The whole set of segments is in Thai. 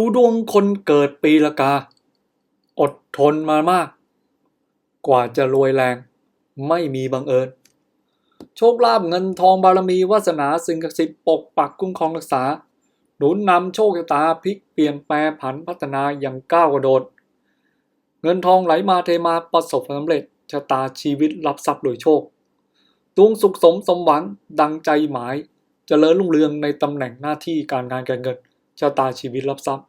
ดูดวงคนเกิดปีละกา อดทนมามาก กว่าจะรวยแรง ไม่มีบังเอิญ โชคลาภเงินทองบารมีวาสนาสิ่งศักดิ์สิทธิ์ปกปักคุ้มครองรักษา หนุนนำโชคชะตาพลิกเปลี่ยนแปลผันพัฒนาอย่างก้าวกระโดด เงินทองไหลมาเทมาประสบความสำเร็จชะตาชีวิตรับทรัพย์โดยโชคดวงสุขสมสมหวังดังใจหมายจเจริญรุ่งเรืองในตำแหน่งหน้าที่การงานการเงิน ชะตาชีวิตรับทรัพย์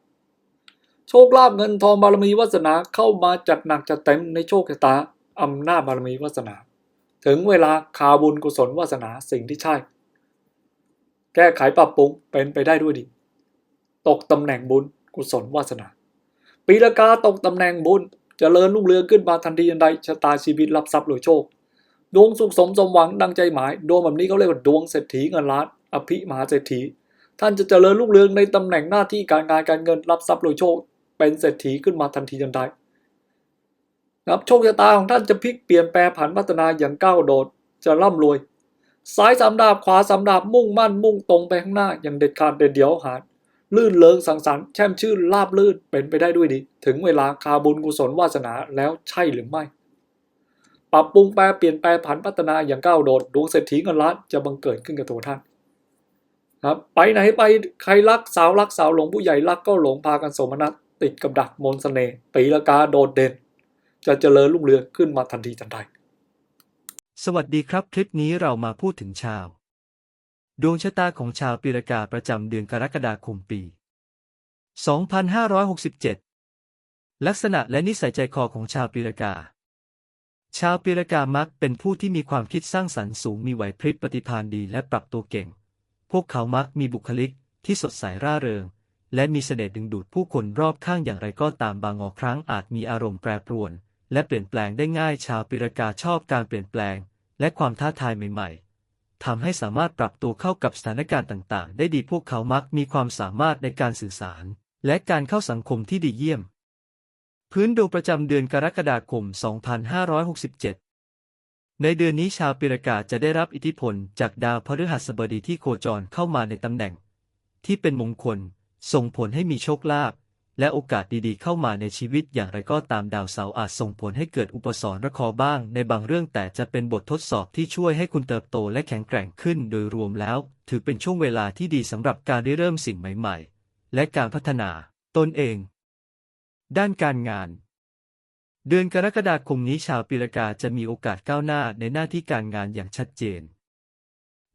โชคลาภเงินทองบารมีวาสนาเข้ามาจัดหนักจัดเต็มในโชคชะตาอำนาจบารมีวาสนา ถึงเวลาคาบุญกุศลวาสนาสิ่งที่ใช่ แก้ไขปรับปรุงเป็นไปได้ด้วยดี ตกตำแหน่งบุญกุศลวาสนา ปีละกาตกตำแหน่งบุญจเจริญรุ่งเรืองขึ้นมาทันทีทันใดชะตาชีวิตรับทรัพย์โดยโชคดวงสุขสมสมหวังดังใจหมายดวงแบบนี้เขาเรียกว่าดวงเศรษฐีเงินล้านอภิมหาเศรษฐี ท่านจะเจริญรุ่งเรืองในตำแหน่งหน้าที่การงานการเงินรับทรัพย์โดยโชค เป็นเศรษฐีขึ้นมาทันทีทันใดนะครับโชคชะตาของท่านจะพลิกเปลี่ยนแปลผันพัฒนาอย่างก้าวโดดจะร่ำรวย ซ้ายสามดาบขวาสามดาบมุ่งมั่นมุ่งตรงไปข้างหน้าอย่างเด็ดขาดเด็ดเดี่ยวหาญลื่นเลิงสังสรรค์แช่มชื่นลาบลื่นเป็นไปได้ด้วยดี ถึงเวลาคาบุญกุศลวาสนาแล้วใช่หรือไม่ ปรับปรุงแปลเปลี่ยนแปลผันพัฒนาอย่างก้าวโดดดวงเศรษฐีเงินล้านจะบังเกิดขึ้นกับตัวท่าน ครับไปไหนไปใครรักสาวรักสาวหลงผู้ใหญ่รักก็หลงพากันสมนัตติดกับดักมนสเสน่ห์ปีละกาโดดเด่น จะเจริญรุ่งเรืองขึ้นมาทันทีทันใด สวัสดีครับคลิปนี้เรามาพูดถึงชาว ดวงชะตาของชาวปีรากาประจำเดือนกรกฎาคมปี 2567 ลักษณะและนิสัยใจคอของชาวปีรากา ชาวปีรากามักเป็นผู้ที่มีความคิดสร้างสรรค์สูงมีไหวพริบปฏิภาณดีและปรับตัวเก่ง พวกเขามักมีบุคลิกที่สดใสร่าเริง และมีเสน่ห์ดึงดูดผู้คนรอบข้างอย่างไรก็ตามบางครั้งอาจมีอารมณ์แปรปรวน และเปลี่ยนแปลงได้ง่ายชาวปีรกาชอบการเปลี่ยนแปลง และความท้าทายใหม่ ๆทำให้สามารถปรับตัวเข้ากับสถานการณ์ต่าง ๆ ได้ดีพวกเขามักมีความสามารถในการสื่อสาร และการเข้าสังคมที่ดีเยี่ยม พื้นดวงประจำเดือนกรกฎาคม 2567 ในเดือนนี้ชาวปีรากาจะได้รับอิทธิพลจากดาวพฤหัสบดีที่โคจรเข้ามาในตำแหน่ง ที่เป็นมงคล ส่งผลให้มีโชคลาภและโอกาสดีๆ เข้ามาในชีวิตอย่างไรก็ตามดาวเสาร์อาจส่งผลให้เกิดอุปสรรคบ้าง ในบางเรื่องแต่จะเป็นบททดสอบที่ช่วยให้คุณเติบโตและแข็งแกร่งขึ้นโดยรวมแล้ว ถือเป็นช่วงเวลาที่ดีสำหรับการได้เริ่มสิ่งใหม่ ๆ และการพัฒนา ตนเอง ด้านการงาน เดือนกรกฎาคมนี้ชาวปีรากาจะมีโอกาสก้าวหน้าในหน้าที่การงานอย่างชัดเจน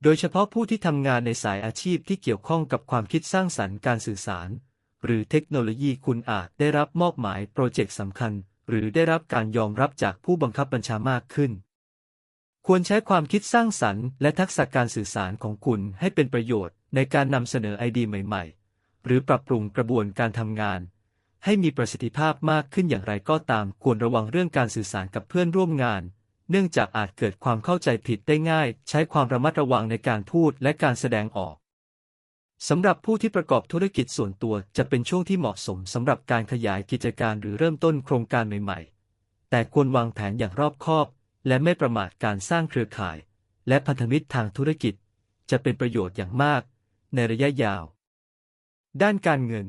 โดยเฉพาะผู้ที่ทำงานในสายอาชีพที่เกี่ยวข้องกับความคิดสร้างสรรค์การสื่อสาร หรือเทคโนโลยีคุณอาจได้รับมอบหมายโปรเจกต์สำคัญ หรือได้รับการยอมรับจากผู้บังคับบัญชามากขึ้น ควรใช้ความคิดสร้างสรรค์และทักษะการสื่อสารของคุณให้เป็นประโยชน์ในการนำเสนอไอเดียใหม่ ๆ หรือปรับปรุงกระบวนการทำงาน ให้มีประสิทธิภาพมากขึ้นอย่างไรก็ตามควรระวังเรื่องการสื่อสารกับเพื่อนร่วมงาน เนื่องจากอาจเกิดความเข้าใจผิดได้ง่าย ใช้ความระมัดระวังในการพูดและการแสดงออกสำหรับผู้ที่ประกอบธุรกิจส่วนตัวจะเป็นช่วงที่เหมาะสมสำหรับการขยายกิจการหรือเริ่มต้นโครงการใหม่ๆ แต่ควรวางแผนอย่างรอบคอบ และไม่ประมาทการสร้างเครือข่าย และพันธมิตรทางธุรกิจ จะเป็นประโยชน์อย่างมาก ในระยะยาว ด้านการเงิน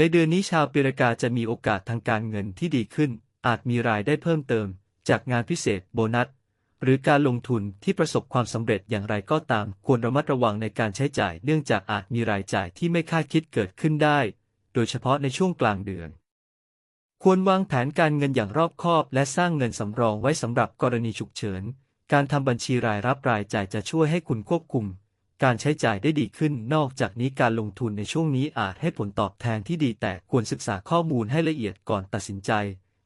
ในเดือนนี้ชาวปีรากาจะมีโอกาสทางการเงินที่ดีขึ้น อาจมีรายได้เพิ่มเติม จากงานพิเศษโบนัส หรือการลงทุนที่ประสบความสำเร็จอย่างไรก็ตาม ควรระมัดระวังในการใช้จ่ายเนื่องจากอาจมีรายจ่ายที่ไม่คาดคิดเกิดขึ้นได้ โดยเฉพาะในช่วงกลางเดือน ควรวางแผนการเงินอย่างรอบคอบ และสร้างเงินสำรองไว้สำหรับกรณีฉุกเฉิน การทำบัญชีรายรับรายจ่ายจะช่วยให้คุณควบคุม การใช้จ่ายได้ดีขึ้น นอกจากนี้การลงทุนในช่วงนี้อาจให้ผลตอบแทนที่ดีแต่ควรศึกษาข้อมูลให้ละเอียดก่อนตัดสินใจ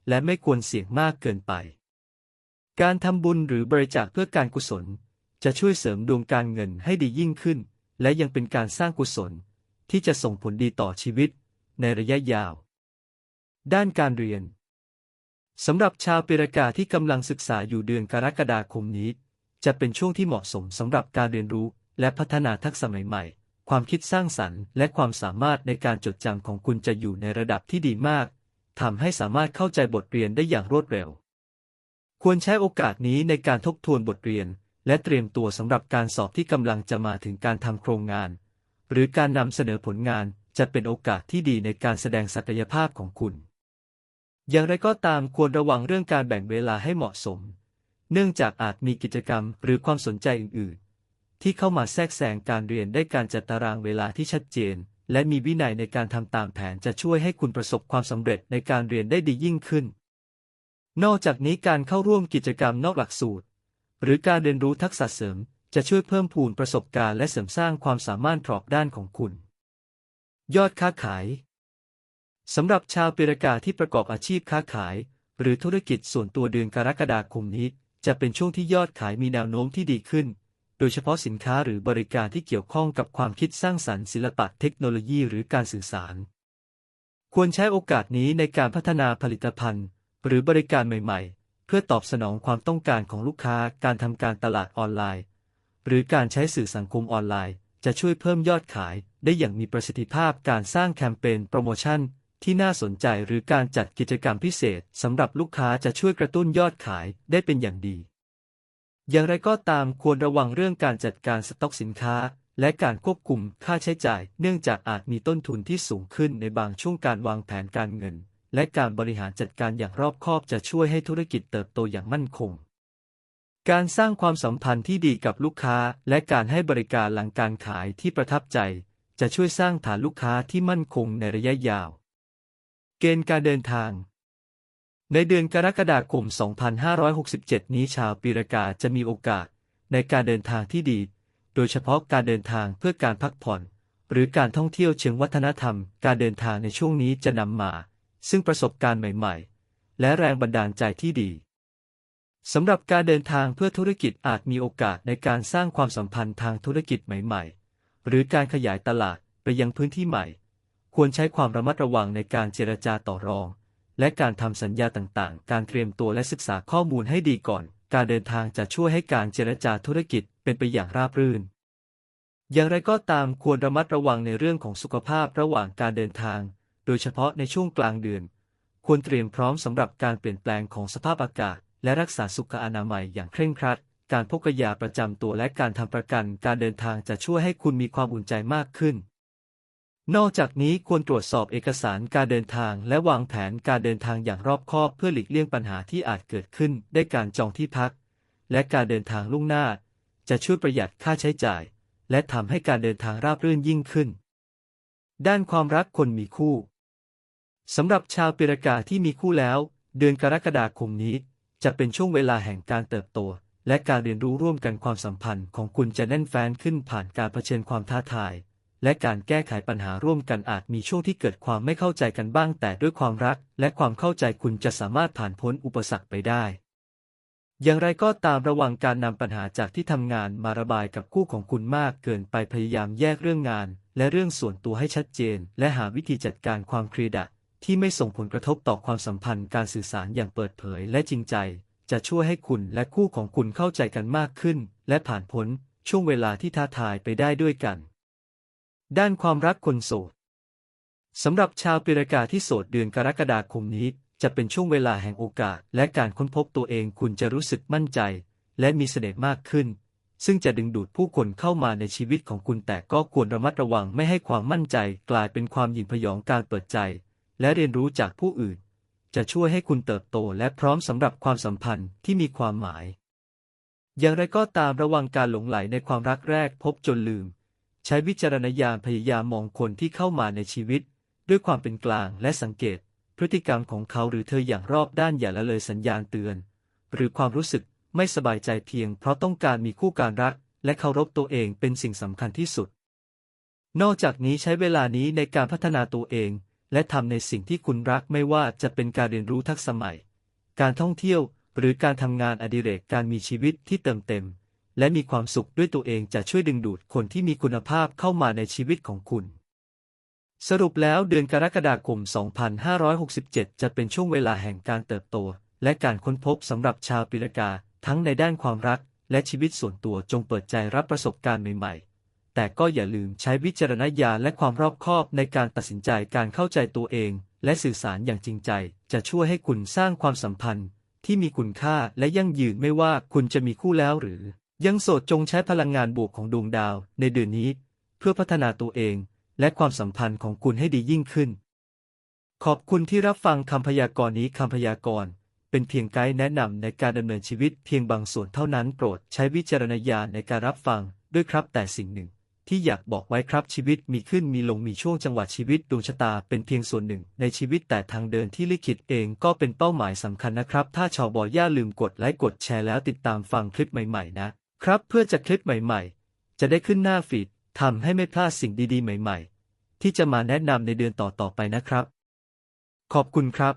และไม่ควรเสี่ยงมากเกินไป การทำบุญหรือบริจาคเพื่อการกุศล จะช่วยเสริมดวงการเงินให้ดียิ่งขึ้น และยังเป็นการสร้างกุศล ที่จะส่งผลดีต่อชีวิต ในระยะยาว ด้านการเรียนสำหรับชาวปีรากาที่กำลังศึกษาอยู่เดือนกรกฎาคมนี้ จะเป็นช่วงที่เหมาะสมสำหรับการเรียนรู้ และพัฒนาทักษะใหม่ๆ ความคิดสร้างสรรค์ และความสามารถในการจดจำของคุณจะอยู่ในระดับที่ดีมากทำให้สามารถเข้าใจบทเรียนได้อย่างรวดเร็ว ควรใช้โอกาสนี้ในการทบทวนบทเรียน และเตรียมตัวสำหรับการสอบที่กำลังจะมาถึงการทำโครงงาน หรือการนำเสนอผลงานจะเป็นโอกาสที่ดีในการแสดงศักยภาพของคุณ อย่างไรก็ตามควรระวังเรื่องการแบ่งเวลาให้เหมาะสม เนื่องจากอาจมีกิจกรรมหรือความสนใจอื่นๆ ที่เข้ามาแทรกแซงการเรียนได้การจัดตารางเวลาที่ชัดเจน และมีวินัยในการทำตามแผนจะช่วยให้คุณประสบความสำเร็จในการเรียนได้ดียิ่งขึ้น นอกจากนี้การเข้าร่วมกิจกรรมนอกหลักสูตร หรือการเรียนรู้ทักษะเสริม จะช่วยเพิ่มพูนประสบการณ์และเสริมสร้างความสามารถรอบด้านของคุณ ยอดค้าขายสำหรับชาวปีรกาที่ประกอบอาชีพค้าขาย หรือธุรกิจส่วนตัวเดือนกรกฎาคมนี้ จะเป็นช่วงที่ยอดขายมีแนวโน้มที่ดีขึ้น โดยเฉพาะสินค้าหรือบริการที่เกี่ยวข้องกับความคิดสร้างสรรค์ศิลปะเทคโนโลยีหรือการสื่อสาร ควรใช้โอกาสนี้ในการพัฒนาผลิตภัณฑ์ หรือบริการใหม่ ๆ เพื่อตอบสนองความต้องการของลูกค้าการทำการตลาดออนไลน์ หรือการใช้สื่อสังคมออนไลน์ จะช่วยเพิ่มยอดขายได้อย่างมีประสิทธิภาพการสร้างแคมเปญโปรโมชั่นที่น่าสนใจหรือการจัดกิจกรรมพิเศษสำหรับลูกค้าจะช่วยกระตุ้นยอดขายได้เป็นอย่างดี อย่างไรก็ตามควรระวังเรื่องการจัดการสต็อกสินค้า และการควบคุมค่าใช้จ่าย เนื่องจากอาจมีต้นทุนที่สูงขึ้นในบางช่วงการวางแผนการเงิน และการบริหารจัดการอย่างรอบคอบจะช่วยให้ธุรกิจเติบโตอย่างมั่นคง การสร้างความสัมพันธ์ที่ดีกับลูกค้า และการให้บริการหลังการขายที่ประทับใจ จะช่วยสร้างฐานลูกค้าที่มั่นคงในระยะยาว เกณฑ์การเดินทาง ในเดือนกรกฎาคม 2567 นี้ชาวปีรากาจะมีโอกาสในการเดินทางที่ดี โดยเฉพาะการเดินทางเพื่อการพักผ่อน หรือการท่องเที่ยวเชิงวัฒนธรรม การเดินทางในช่วงนี้จะนำมา ซึ่งประสบการณ์ใหม่ ๆ และแรงบันดาลใจที่ดีสำหรับการเดินทางเพื่อธุรกิจอาจมีโอกาสในการสร้างความสัมพันธ์ทางธุรกิจใหม่ ๆ หรือการขยายตลาดไปยังพื้นที่ใหม่ ควรใช้ความระมัดระวังในการเจรจาต่อรอง และการทำสัญญาต่างๆ การเตรียมตัวและศึกษาข้อมูลให้ดีก่อน การเดินทางจะช่วยให้การเจรจาธุรกิจเป็นไปอย่างราบรื่น อย่างไรก็ตามควรระมัดระวังในเรื่องของสุขภาพระหว่างการเดินทาง โดยเฉพาะในช่วงกลางเดือน ควรเตรียมพร้อมสำหรับการเปลี่ยนแปลงของสภาพอากาศ และรักษาสุขอนามัยอย่างเคร่งครัด การพกยาประจำตัวและการทำประกัน การเดินทางจะช่วยให้คุณมีความอุ่นใจมากขึ้น นอกจากนี้ควรตรวจสอบเอกสารการเดินทางและวางแผนการเดินทางอย่างรอบคอบเพื่อหลีกเลี่ยงปัญหาที่อาจเกิดขึ้นได้การจองที่พัก และการเดินทางล่วงหน้า จะช่วยประหยัดค่าใช้จ่าย และทำให้การเดินทางราบรื่นยิ่งขึ้น ด้านความรักคนมีคู่สำหรับชาวปีรกาที่มีคู่แล้ว เดือนกรกฎาคมนี้ จะเป็นช่วงเวลาแห่งการเติบโต และการเรียนรู้ร่วมกันความสัมพันธ์ของคุณจะแน่นแฟ้นขึ้นผ่านการเผชิญความท้าทาย และการแก้ไขปัญหาร่วมกันอาจมีช่วงที่เกิดความไม่เข้าใจกันบ้าง แต่ด้วยความรัก และความเข้าใจคุณจะสามารถผ่านพ้นอุปสรรคไปได้ อย่างไรก็ตามระวังการนำปัญหาจากที่ทำงานมาระบายกับคู่ของคุณมากเกินไปพยายามแยกเรื่องงาน และเรื่องส่วนตัวให้ชัดเจน และหาวิธีจัดการความเครียดที่ไม่ส่งผลกระทบต่อความสัมพันธ์การสื่อสารอย่างเปิดเผยและจริงใจ จะช่วยให้คุณและคู่ของคุณเข้าใจกันมากขึ้น และผ่านพ้นช่วงเวลาที่ท้าทายไปได้ด้วยกัน ด้านความรักคนโสดสำหรับชาวปีรากาที่โสดเดือนกรกฎาคมนี้ จะเป็นช่วงเวลาแห่งโอกาส และการค้นพบตัวเองคุณจะรู้สึกมั่นใจ และมีเสน่ห์มากขึ้น ซึ่งจะดึงดูดผู้คนเข้ามาในชีวิตของคุณแต่ก็ควรระมัดระวังไม่ให้ความมั่นใจ กลายเป็นความหยิ่งพยองการเปิดใจ และเรียนรู้จากผู้อื่น จะช่วยให้คุณเติบโตและพร้อมสำหรับความสัมพันธ์ที่มีความหมาย อย่างไรก็ตามระวังการหลงไหลในความรักแรกพบจนลืม ใช้วิจารณญาณพยายามมองคนที่เข้ามาในชีวิต ด้วยความเป็นกลางและสังเกต พฤติกรรมของเขาหรือเธออย่างรอบด้านอย่าละเลยสัญญาณเตือน หรือความรู้สึกไม่สบายใจเพียง เพราะต้องการมีคู่การรัก และเคารพตัวเองเป็นสิ่งสำคัญที่สุด นอกจากนี้ใช้เวลานี้ในการพัฒนาตัวเอง และทำในสิ่งที่คุณรักไม่ว่าจะเป็นการเรียนรู้ทักษะใหม่ การท่องเที่ยว หรือการทำงานอดิเรกการมีชีวิตที่เติมเต็ม และมีความสุขด้วยตัวเองจะช่วยดึงดูดคนที่มีคุณภาพเข้ามาในชีวิตของคุณ สรุปแล้วเดือนกรกฎาคม 2567 จะเป็นช่วงเวลาแห่งการเติบโต และการค้นพบสำหรับชาวปีรกา ทั้งในด้านความรัก และชีวิตส่วนตัวจงเปิดใจรับประสบการณ์ใหม่ๆ แต่ก็อย่าลืมใช้วิจารณญาณและความรอบคอบในการตัดสินใจการเข้าใจตัวเอง และสื่อสารอย่างจริงใจ จะช่วยให้คุณสร้างความสัมพันธ์ ที่มีคุณค่าและยั่งยืนไม่ว่าคุณจะมีคู่แล้วหรือ ยังโสดจงใช้พลังงานบวกของดวงดาวในเดือนนี้ เพื่อพัฒนาตัวเองและความสัมพันธ์ของคุณให้ดียิ่งขึ้น ขอบคุณที่รับฟังคำพยากรณ์นี้คำพยากรณ์เป็นเพียงไกด์แนะนำในการดำเนินชีวิตเพียงบางส่วนเท่านั้นโปรดใช้วิจารณญาณในการรับฟังด้วยครับ แต่สิ่งหนึ่ง ที่อยากบอกไว้ครับชีวิตมีขึ้นมีลงมีช่วงจังหวะชีวิตดวงชะตาเป็นเพียงส่วนหนึ่ง ในชีวิตแต่ทางเดินที่ลิขิตเองก็เป็นเป้าหมายสำคัญนะครับ ถ้าชาวบอย่าลืมกดไลค์กดแชร์แล้วติดตามฟังคลิปใหม่ ๆ นะ ครับเพื่อจะคลิปใหม่ ๆ จะได้ขึ้นหน้าฟีดทำให้ไม่พลาดสิ่งดีๆ ใหม่ ๆ ที่จะมาแนะนำในเดือนต่อๆไปนะครับ ขอบคุณครับ